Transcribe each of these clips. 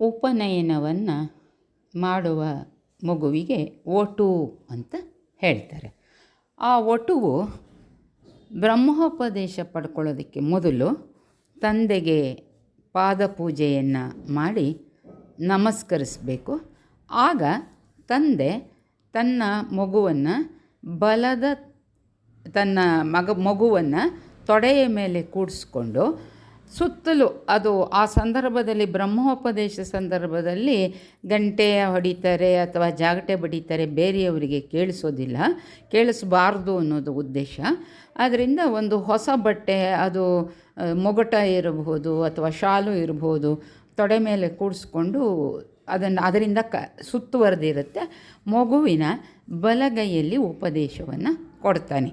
ಉಪನಯನವನ್ನು ಮಾಡುವ ಮಗುವಿಗೆ ಒಟು ಅಂತ ಹೇಳ್ತಾರೆ. ಆ ಒಟುವು ಬ್ರಹ್ಮೋಪದೇಶ ಪಡ್ಕೊಳ್ಳೋದಕ್ಕೆ ಮೊದಲು ತಂದೆಗೆ ಪಾದಪೂಜೆಯನ್ನು ಮಾಡಿ ನಮಸ್ಕರಿಸಬೇಕು. ಆಗ ತಂದೆ ತನ್ನ ಮಗುವನ್ನು ಬಲದ ತನ್ನ ಮಗ ಮಗುವನ್ನು ತೊಡೆಯ ಮೇಲೆ ಕೂಡಿಸ್ಕೊಂಡು ಸುತ್ತಲೂ ಅದು ಆ ಸಂದರ್ಭದಲ್ಲಿ ಬ್ರಹ್ಮೋಪದೇಶ ಸಂದರ್ಭದಲ್ಲಿ ಗಂಟೆ ಹೊಡಿತಾರೆ ಅಥವಾ ಜಾಗಟೆ ಬಡಿತಾರೆ, ಬೇರೆಯವರಿಗೆ ಕೇಳಿಸೋದಿಲ್ಲ, ಕೇಳಿಸಬಾರ್ದು ಅನ್ನೋದು ಉದ್ದೇಶ. ಆದ್ದರಿಂದ ಒಂದು ಹೊಸ ಬಟ್ಟೆ, ಅದು ಮೊಗಟ ಇರಬಹುದು ಅಥವಾ ಶಾಲು ಇರಬಹುದು, ತೊಡೆ ಮೇಲೆ ಕೂಡಿಸ್ಕೊಂಡು ಅದನ್ನು, ಅದರಿಂದ ಕ ಸುತ್ತುವರೆದಿರುತ್ತೆ ಮಗುವಿನ ಬಲಗೈಯಲ್ಲಿ ಉಪದೇಶವನ್ನು ಕೊಡ್ತಾನೆ.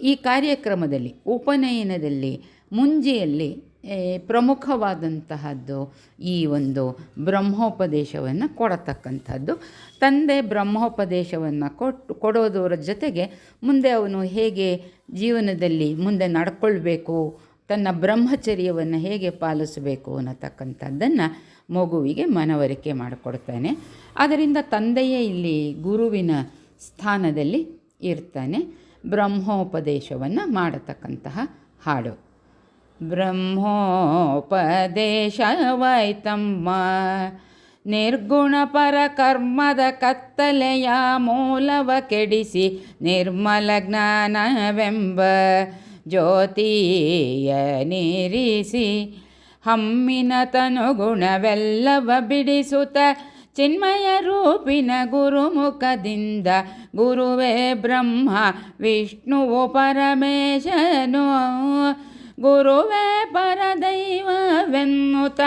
ಈ ಕಾರ್ಯಕ್ರಮದಲ್ಲಿ, ಉಪನಯನದಲ್ಲಿ, ಮುಂಜೆಯಲ್ಲಿ ಪ್ರಮುಖವಾದಂತಹದ್ದು ಈ ಒಂದು ಬ್ರಹ್ಮೋಪದೇಶವನ್ನು ಕೊಡತಕ್ಕಂಥದ್ದು. ತಂದೆ ಬ್ರಹ್ಮೋಪದೇಶವನ್ನು ಕೊಟ್ಟು, ಕೊಡೋದರ ಜೊತೆಗೆ ಮುಂದೆ ಅವನು ಹೇಗೆ ಜೀವನದಲ್ಲಿ ಮುಂದೆ ನಡ್ಕೊಳ್ಬೇಕು, ತನ್ನ ಬ್ರಹ್ಮಚರ್ಯವನ್ನು ಹೇಗೆ ಪಾಲಿಸಬೇಕು ಅನ್ನತಕ್ಕಂಥದ್ದನ್ನು ಮಗುವಿಗೆ ಮನವರಿಕೆ ಮಾಡಿಕೊಡ್ತಾನೆ. ಅದರಿಂದ ತಂದೆಯೇ ಇಲ್ಲಿ ಗುರುವಿನ ಸ್ಥಾನದಲ್ಲಿ ಇರ್ತಾನೆ. ಬ್ರಹ್ಮೋಪದೇಶವನ್ನು ಮಾಡತಕ್ಕಂತಹ ಹಾಡು. ಬ್ರಹ್ಮೋಪದೇಶವಾಯ್ತಮ್ಮ ನಿರ್ಗುಣ ಪರ ಕರ್ಮದ ಕತ್ತಲೆಯ ಮೂಲವ ಕೆಡಿಸಿ ನಿರ್ಮಲ ಜ್ಞಾನವೆಂಬ ಜ್ಯೋತಿಯ ನಿರಿಸಿ ಹಮ್ಮಿನ ತನುಗುಣವೆಲ್ಲವ ಬಿಡಿಸುತ್ತ ಚಿನ್ಮಯ ರೂಪಿನ ಗುರುಮುಖದಿಂದ ಗುರುವೇ ಬ್ರಹ್ಮ, ವಿಷ್ಣುವು ಪರಮೇಶನು. ಗುರುವೇ ಪರದೈವವೆನ್ನುತ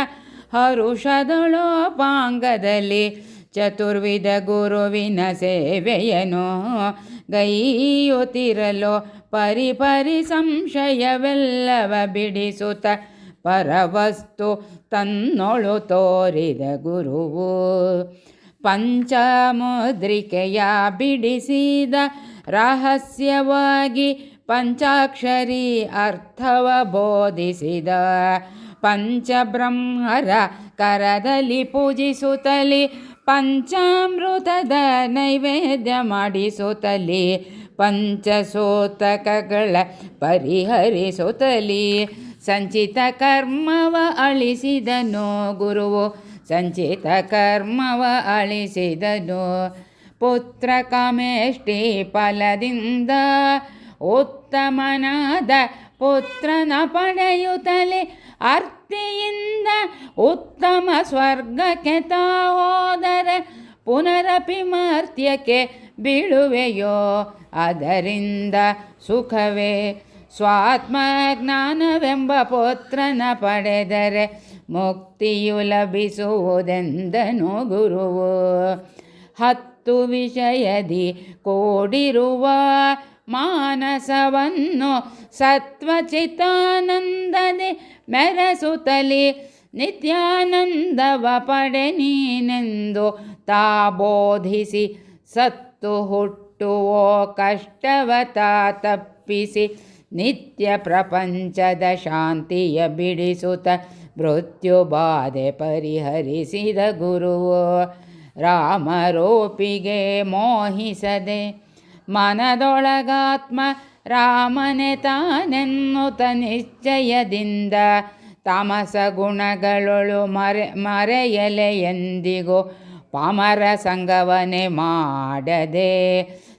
ಹರುಷದಳೋಪಾಂಗದಲ್ಲಿ ಚತುರ್ವಿಧ ಗುರುವಿನ ಸೇವೆಯನು. ಗೈಯುತ್ತಿರಲು ಪರಿಪರಿ ಸಂಶಯವೆಲ್ಲವ ಬಿಡಿಸುತ್ತ ಪರವಸ್ತು ತನ್ನೊಳು ತೋರಿದ ಗುರುವು. ಪಂಚಮುದ್ರಿಕೆಯ ಬಿಡಿಸಿದ ರಹಸ್ಯವಾಗಿ ಪಂಚಾಕ್ಷರಿ ಅರ್ಥವ ಬೋಧಿಸಿದ. ಪಂಚಬ್ರಹ್ಮರ ಕರದಲ್ಲಿ ಪೂಜಿಸುತ್ತಲಿ, ಪಂಚಾಮೃತದ ನೈವೇದ್ಯ ಮಾಡಿಸುತ್ತಲಿ, ಪಂಚಸೋತಕಗಳ ಪರಿಹರಿಸುತ್ತಲಿ. ಸಂಚಿತ ಕರ್ಮವ ಅಳಿಸಿದನು ಗುರುವು, ಸಂಚಿತ ಕರ್ಮವ ಅಳಿಸಿದನು. ಪುತ್ರ ಕಾಮೇಷ್ಟಿ ಫಲದಿಂದ ಉತ್ತಮನಾದ ಪುತ್ರನ ಪಡೆಯುತ್ತಲೇ ಅರ್ತಿಯಿಂದ ಉತ್ತಮ ಸ್ವರ್ಗಕ್ಕೆ ತಾ ಹೋದರೆ ಪುನರಪಿ ಮರ್ತ್ಯಕ್ಕೆ ಬೀಳುವೆಯೋ? ಅದರಿಂದ ಸುಖವೇ? ಸ್ವಾತ್ಮ ಜ್ಞಾನವೆಂಬ ಪುತ್ರನ ಪಡೆದರೆ ಮುಕ್ತಿಯು ಲಭಿಸುವುದೆಂದನು ಗುರುವು? ಹತ್ತು ವಿಷಯದಿ ಕೂಡಿರುವ ಮಾನಸವನ್ನು ಸತ್ವಚಿತಾನಂದದೆ ಮೆರೆಸುತ್ತಲಿ, ನಿತ್ಯಾನಂದವ ಪಡೆ ನೀನೆಂದು ತಾ ಬೋಧಿಸಿ, ಸತ್ತು ಹುಟ್ಟುವೋ ಕಷ್ಟವ ತಾ ತಪ್ಪಿಸಿ, ನಿತ್ಯ ಪ್ರಪಂಚದ ಶಾಂತಿಯ ಬಿಡಿಸುತ್ತ ಮೃತ್ಯು ಬಾಧೆ ಪರಿಹರಿಸಿದ ಗುರುವು, ರಾಮರೂಪಿಗೆ ಮೋಹಿಸದೆ ಮನದೊಳಗಾತ್ಮ ರಾಮನೆ ತಾನೆನ್ನುತ ನಿಶ್ಚಯದಿಂದ ತಾಮಸ ಗುಣಗಳೊಳು ಮರೆ, ಮರೆಯಲೆ ಎಂದಿಗೂ ಪಾಮರ ಸಂಗವನೆ ಮಾಡದೆ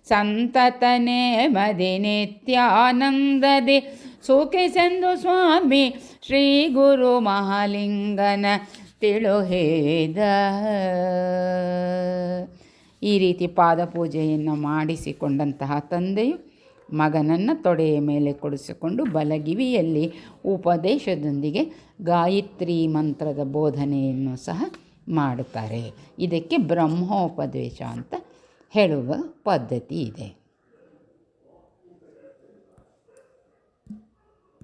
ಸಂತತನೆ ಮದಿ ನಿತ್ಯಾನಂದದಿ ಸುಖಿಸೆಂದು ಸ್ವಾಮಿ ಶ್ರೀ ಗುರು ಮಹಾಲಿಂಗನ ತಿಳುಹೇದ. ಈ ರೀತಿ ಪಾದಪೂಜೆಯನ್ನು ಮಾಡಿಸಿಕೊಂಡಂತಹ ತಂದೆಯು ಮಗನನ್ನು ತೊಡೆಯ ಮೇಲೆ ಕೊಡಿಸಿಕೊಂಡು ಬಲಗಿವಿಯಲ್ಲಿ ಉಪದೇಶದೊಂದಿಗೆ ಗಾಯತ್ರಿ ಮಂತ್ರದ ಬೋಧನೆಯನ್ನು ಸಹ ಮಾಡುತ್ತಾರೆ. ಇದಕ್ಕೆ ಬ್ರಹ್ಮೋಪದೇಶ ಅಂತ ಹೇಳುವ ಪದ್ಧತಿ ಇದೆ.